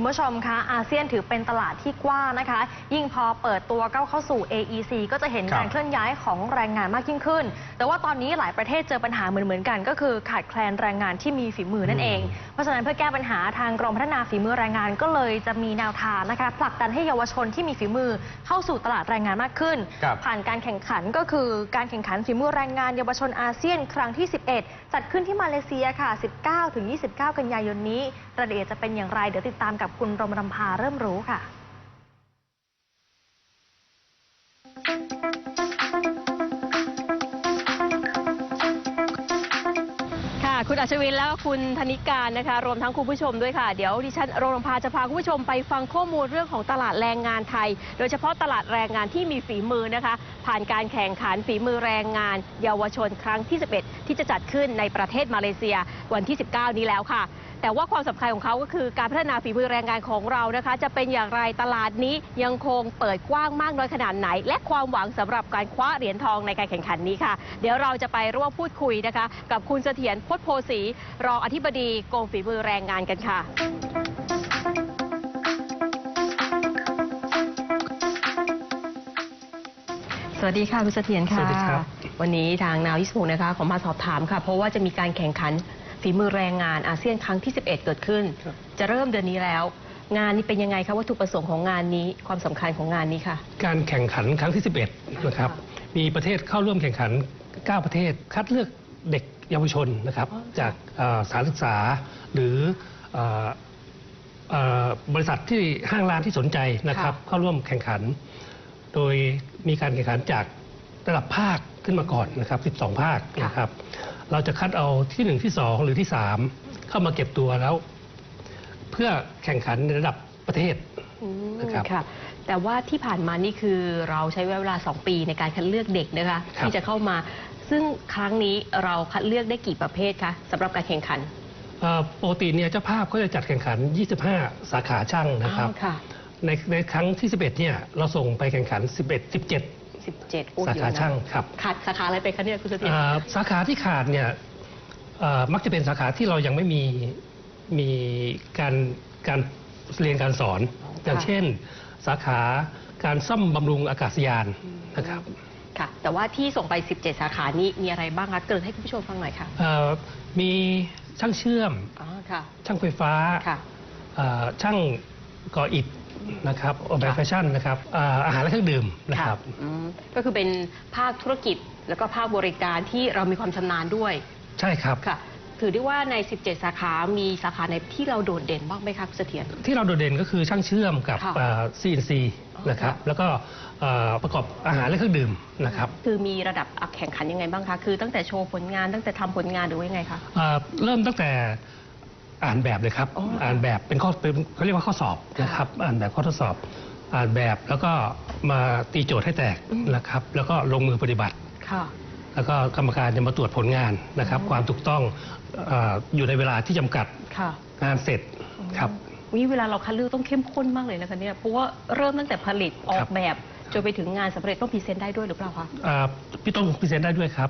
คุณผู้ชมคะอาเซียนถือเป็นตลาดที่กว้างนะคะ ยิ่งพอเปิดตัวก้าวเข้าสู่ AEC ก็จะเห็นครับการเคลื่อนย้ายของแรงงานมากยิ่งขึ้น แต่ว่าตอนนี้หลายประเทศเจอปัญหาเหมือนๆกัน ก็คือขาดแคลนแรงงานที่มีฝีมือนั่นเอง เพราะฉะนั้นเพื่อแก้ปัญหาทางกรมพัฒนาฝีมือแรงงานก็เลยจะมีแนวทางนะคะผลักดันให้เยาวชนที่มีฝีมือเข้าสู่ตลาดแรงงานมากขึ้นครับผ่านการแข่งขันก็คือการแข่งขันฝีมือแรงงานเยาวชนอาเซียนครั้งที่ 11 จัดขึ้นที่มาเลเซียค่ะ 19-29 กันยายนนี้รายละเอียดจะเป็นอย่างไรเดี๋ยวติดตามกับคุณรมรำพาเริ่มรู้ค่ะ ค่ะ คุณอัชวินแล้วก็คุณธนิการนะคะ รวมทั้งคุณผู้ชมด้วยค่ะ เดี๋ยวดิฉันโรงพาจะพาคุณผู้ชมไปฟังข้อมูลเรื่องของตลาดแรงงานไทย โดยเฉพาะตลาดแรงงานที่มีฝีมือนะคะ ผ่านการแข่งขันฝีมือแรงงาน เยาวชนครั้งที่ 11 ที่จะจัดขึ้นในประเทศมาเลเซียวันที่ 19 นี้แล้วค่ะ แต่ว่าความสำคัญของเขาก็คือการพัฒนาฝีมือแรงงานของเรานะคะ จะเป็นอย่างไรตลาดนี้ยังคงเปิดกว้างมากน้อยขนาดไหน และความหวังสำหรับการคว้าเหรียญทองในการแข่งขันนี้ค่ะ เดี๋ยวเราจะไปร่วมพูดคุยนะคะ กับคุณเสถียรพจน์โพสีรองอธิบดีกรมฝีมือแรงงานกันค่ะสวัสดีค่ะ คุณเสถียรค่ะสวัสดีครับวันนี้ทางนาวยิสมุนะคะ ขอมาสอบถามค่ะ เพราะว่าจะมีการแข่งขัน ฝีมือแรงงานอาเซียนครั้งที่ 11 เกิดขึ้น จะเริ่มเดือนนี้แล้ว งานนี้เป็นยังไงคะวัตถุประสงค์ของงานนี้ความสำคัญของงานนี้ค่ะ การแข่งขันครั้งที่ 11 นะครับ มีประเทศเข้าร่วมแข่งขัน 9 ประเทศคัดเลือกเด็กเยาวชนนะครับอ๋อจากเอ่อสถานศึกษาหรือเอ่อเอ่อบริษัทที่ห้างร้านที่สนใจนะครับ เข้าร่วมแข่งขัน โดยมีการแข่งขันจากระดับภาคขึ้นมาก่อนนะครับ 12 ภาคนะครับ เราจะคัดเอาที่ 1 ที่ 2 หรือที่ 3 เข้ามาเก็บตัวแล้ว เพื่อแข่งขันในระดับประเทศ อืมนะครับค่ะ แต่ว่าที่ผ่านมานี่คือเราใช้เวลา 2 ปีในการคัดเลือกเด็กนะคะครับ ที่จะเข้ามา ซึ่งครั้งนี้เราคัดเลือกได้กี่ประเภทคะสำหรับการแข่งขันเอ่อปกติเนี่ยเจ้าภาพก็จะจัดแข่งขัน 25 สาขาช่างนะครับอ๋อค่ะ ในในครั้งที่ 11 เนี่ย เราส่งไปแข่งขัน 11 17 17โอ้สาเยขาอะนะช่างครับขาดสาขาอะไรไปคะเนี่ยคุณเสถียรเอ่อสาขาที่ขาดเนี่ยเอ่อมักจะเป็นสาขาที่เรายังไม่มีมีการการเรียนการสอน อย่างเช่น สาขาการซ่อมบำรุงอากาศยานนะครับค่ะ แต่ว่าที่ส่งไป 17 สาขานี้มีอะไรบ้างคะ เกรินให้คุณผู้ชมฟังหน่อยค่ะ เอ่อมีช่างเชื่อม อ๋อ ค่ะ ช่างไฟฟ้าค่ะ เอ่อช่างก่ออิฐ นะครับออกแบบค่ะแฟชั่นนะครับอ่าอาหารและเครื่องดื่มนะครับ อืมก็คือเป็นภาคธุรกิจแล้วก็ภาคบริการที่เรามีความชำนาญด้วยใช่ครับ ค่ะ ถือได้ว่าใน 17 สาขามีสาขาไหนที่เราโดดเด่นบ้างไหมคะคุณเสถียร ที่เราโดดเด่นก็คือช่างเชื่อมกับค่ะอ่า CNC อ๋อนะครับค่ะแล้วก็เอ่อประกอบอาหารและเครื่องดื่มนะครับคือมีระดับแข่งขันยังไงบ้างคะ คือตั้งแต่โชว์ผลงานตั้งแต่ทำผลงานหรือว่ายังไงคะ เอ่อเริ่มตั้งแต่ อ่านแบบเลยครับอ๋ออ่อ่านแบบเป็นข้อเป็นเขาเรียกว่าข้อสอบค่ะนะครับ อ่านแบบข้อทดสอบ อ่านแบบแล้วก็มาตีโจทย์ให้แตกอืมนะครับ แล้วก็ลงมือปฏิบัติ ค่ะ แล้วก็กรรมการจะมาตรวจผลงานนะครับอ๋อความถูกต้องเอออยู่ในเวลาที่จำกัดค่ะ งานเสร็จครับ วิเวลาเราคัดเลือกต้องเข้มข้นมากเลยนะคะเนี่ย เพราะว่าเริ่มตั้งแต่ผลิตออครักบแบบจนไปถึงงานสำเร็จต้องพรีเซนต์ได้ด้วยหรือเปล่าคะ อ่าพี่ต้องพรีเซนต์ได้ด้วยครับ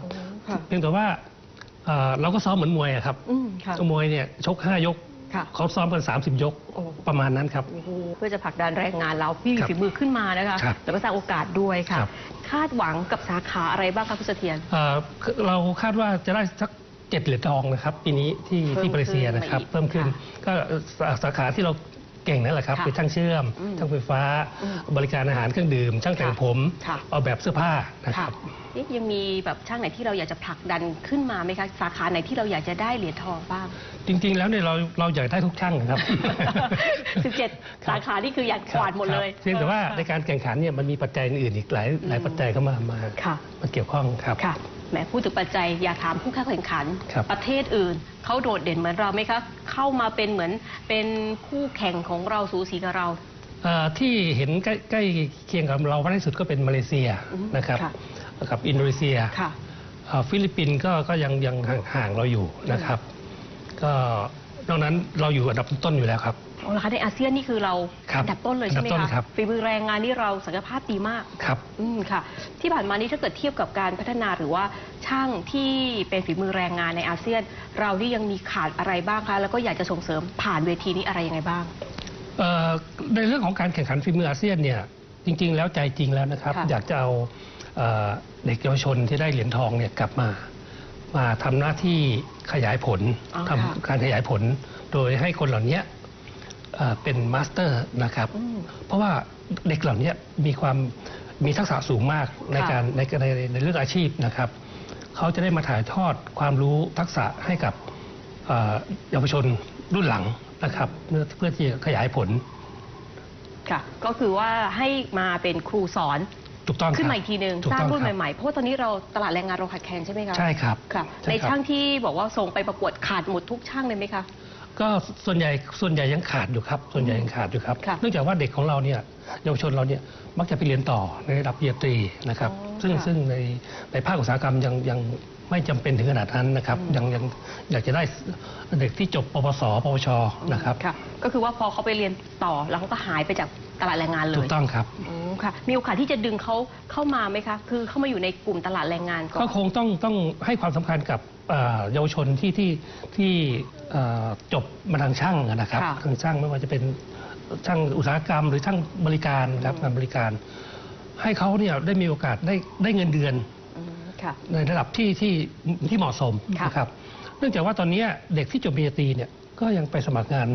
ค่ะ เพียงแต่ว่าเอ่อเราก็ซ้อมเหมือนมวยอะครับอืมค่ะ มวยเนี่ยชก 5 ยกค่ะ เขาซ้อมกัน 30 ยกโอ้ ประมาณนั้นครับ โอ้โหเพื่อจะผลักดันแรงงานเราพี่มีครับฝีมือขึ้นมานะคะ ครับแล้วก็สร้างโอกาสด้วยค่ะ ครับ คาดหวังกับสาขาอะไรบ้างคะคุณเสถียรเอ่อคือเราคาดว่าจะได้สักเจ็ดเหรียญทองนะครับปีนี้ที่เพิ่มที่มาเลเซียขึ้นนะครับมาอีกเพิ่มขึ้นค่ะก็สาสาขาที่เรา เก่งนั่นแหละครับค่ะเป็นช่างเชื่อม อืมช่างไฟฟ้า อืมบริการอาหารเครื่องดื่ม ช่างแต่งค่ะผมค่ะ ออกแบบเสื้อผ้านะคค่ะรับ เอ๊ะยังมีแบบช่างไหนที่เราอยากจะผลักดันขึ้นมาไหมคะ สาขาไหนที่เราอยากจะได้เหรียญทองบ้าง จริงๆ แล้วเนี่ยเราเราอยากได้ทุกช่างนะครับ 17 สาขานี่คืออยากกวาดหมดเลยครับเพียงแต่ว่าในการแข่งขันเนี่ยมันมีปัจจัยอื่นอีกหลายหลายปัจจัยเข้ามามาค่ะ มาเกี่ยวข้องครับ ค่ะ แหมพูดถึงปัจจัยอยากถามผู้เข้าแข่งขัน ครับประเทศอื่นเขาโดดเด่นเหมือนเราไหมคะ เข้ามาเป็นเหมือนเป็นคู่แข่งของเราสูสีกับเรา เอ่อที่เห็นใกล้ใกล้เคียงกับเรามากที่สุดก็เป็นมาเลเซียอืมนะครับค่ะ กับอินโดนีเซียค่ะ เอ่อฟิลิปปินส์ก็ก็ยังยังห่างๆเราอยู่นะครับ ก็ นอกนั้นเราอยู่อันดับต้นๆอยู่แล้วครับเอาละคะในอาเซียนนี่คือเราครับอันดับต้นเลยใช่ไหมอันดับต้นครัคะบ ฝีมือแรงงานนี่เราศักยภาพดีมาก ครับ อืมค่ะ ที่ผ่านมานี้ถ้าเกิดเทียบกับการพัฒนาหรือว่าช่างที่เป็นฝีมือแรงงานในอาเซียน เรานี่ยังมีขาดอะไรบ้างคะ แล้วก็อยากจะส่งเสริมผ่านเวทีนี้อะไรยังไงบ้างเเอ่อในเรื่องของการแข่งขันฝีมืออาเซียนเนี่ยจริง ๆ แล้วใจจริงแล้วนะครับ ค่ะอยากจะเอาเอ่อเด็กเยาวชนที่ได้เหรียญทองเนี่ยกลับมา มาทำหน้าที่ขยายผลอ๋อทำค่ะการขยายผล โดยให้คนเหล่านี้เอ่อเป็นมาสเตอร์นะครับอืมเพราะว่าเด็กเหล่านี้มีความมีทักษะสูงมากในค่ะการในในในเรื่องอาชีพนะครับ เขาจะได้มาถ่ายทอดความรู้ทักษะให้กับเอ่อเยาวชนรุ่นหลังนะครับเพื่อเพื่อที่จะขยายผลค่ะก็คือว่าให้มาเป็นครูสอน ถูกต้องขึ้นครับมาอีกทีหนึ่งถูกสร้างต้องรุ่นครับ ใหม่ๆ เพราะว่าตอนนี้เราตลาดแรงงานเราขาดแคลนใช่ไหมคะใช่ครับ ค่ะช่ในครับช่างที่บอกว่าส่งไปประกวดขาดหมดทุกช่างเลยไหมคะ ก็ส่วนใหญ่ส่วนใหญ่ยังขาดอยู่ครับ ส่วนใหญ่ยังขาดอยู่ครับ ค่ะ เนื่องจากว่าเด็กของเราเนี่ยเยาวชนเราเนี่ยมักจะไปเรียนต่อในระดับปริญญาตรีนะครับอ๋อซึ่งค่ะซึ่งในในภาคอุตสาหกรรมยังยังไม่จำเป็นถึงขนาดนั้นนะครับอืมยังยังอยากจะได้เด็กที่จบปวสปวชนะครับค่ะก็คือว่าพอเขาไปเรียนต่อแล้วเขาก็หายไปจาก ตลาดแรงงานเลยถูกต้องครับอืมค่ะ มีโอกาสที่จะดึงเขาเข้ามาไหมคะ คือเข้ามาอยู่ในกลุ่มตลาดแรงงานก่อน ก็คงต้องต้องให้ความสำคัญกับเอ่อเยาวชนที่ที่ที่เอ่อจบมาทางช่างนะครับค่ะ ทางช่างไม่ว่าจะเป็นช่างอุตสาหกรรม หรือช่างบริการนะครับอืมงานบริการ ให้เขาเนี่ยได้มีโอกาสได้ได้เงินเดือน อืมค่ะ ในระดับที่ที่ที่เหมาะสมค่ะนะครับ เนื่องจากว่าตอนนี้เด็กที่จบปริญญาตรีเนี่ยก็ยังไปสมัครงาน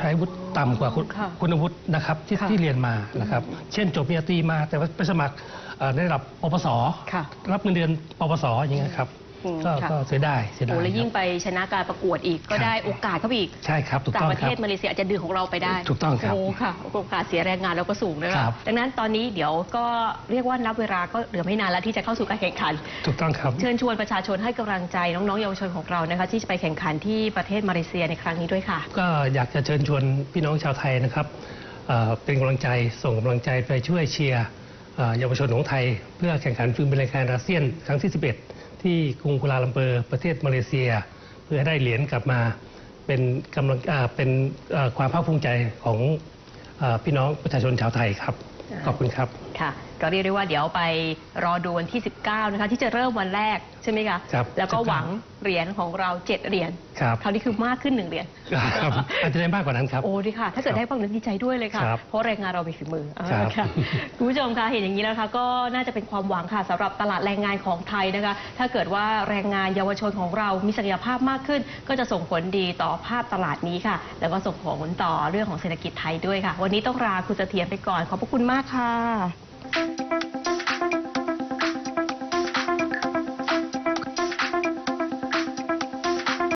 ใช้วุฒิต่ำกว่าคุณค่ะคุณวุฒินะครับที่ค่ะที่เรียนมานะครับ เช่นจบปริญญาตรีมาแต่ว่าไปสมัครเอ่อในระดับปปสค่ะรับเงินเดือนปปสอย่างเงี้ยครับอืม ก็ค่ะก็เสียดายเสียดายโอ้แล้วยิ่งครับไปชนะการประกวดอีกก็ครับได้โอกาสเข้าไปอีกใช่ครับถูกต่าต้องงประคเทรับ ศมาเลเซียอาจจะดึงของเราไปได้ถูกต้องครับโอ้ค่ะโอกาสเสียแรงงานเราก็สูงนะคคะรับดังนั้นตอนนี้เดี๋ยวก็เรียกว่านับเวลาก็เหลือไม่นานแล้วที่จะเข้าสู่การแข่งขัน ถูกต้องครับ เชิญชวนประชาชนให้กำลังใจน้องๆเยาวชนของเรานะคะ ที่จะไปแข่งขันที่ประเทศมาเลเซียในครั้งนี้ด้วยค่ะ ก็อยากจะเชิญชวนพี่น้องชาวไทยนะครับเอ่อเป็นกำลังใจส่งกำลังใจไปช่วยเชียร์เอ่อเยาวชนของไทย เพื่อแข่งขันฟิล์มรายการอาเซียนครั้งที่ 11 ที่กรุงกัวลาลัมเปอร์ประเทศมาเลเซีย เพื่อให้ได้เหรียญกลับมาเป็นกำลังอ่าเป็นเอ่อความภาคภูมิใจของเอ่อพี่น้องประชาชนชาวไทยครับ ขอบคุณครับค่ะ ก็เรียกได้ว่าเดี๋ยวไปรอดูวันที่ 19 นะคะ ที่จะเริ่มวันแรกใช่ไหมคะ ครับแล้วก็19 หวังเหรียญของเรา 7 เหรียญครับคราวนี้คือมากขึ้น 1 เหรียญ ครับอาจจะได้มากกว่านั้นครับ โอ้ดีค่ะ ถ้าเกิดครับได้บ้างนั้นดีใจด้วยเลยค่ะ ครับเพราะแรงงานเรามีฝีมือครับอ่าค่ะคุณผู้ชมคะเห็นอย่างนี้แล้วนะคะก็น่าจะเป็นความหวังค่ะสำหรับตลาดแรงงานของไทยนะคะ ถ้าเกิดว่าแรงงานเยาวชนของเรามีศักยภาพมากขึ้น ก็จะส่งผลดีต่อภาพตลาดนี้ค่ะ แล้วก็ส่งผลต่อเรื่องของเศรษฐกิจไทยด้วยค่ะ วันนี้ต้องลาคุณเสถียรไปก่อนขอบพระคุณมากค่ะ Thank you.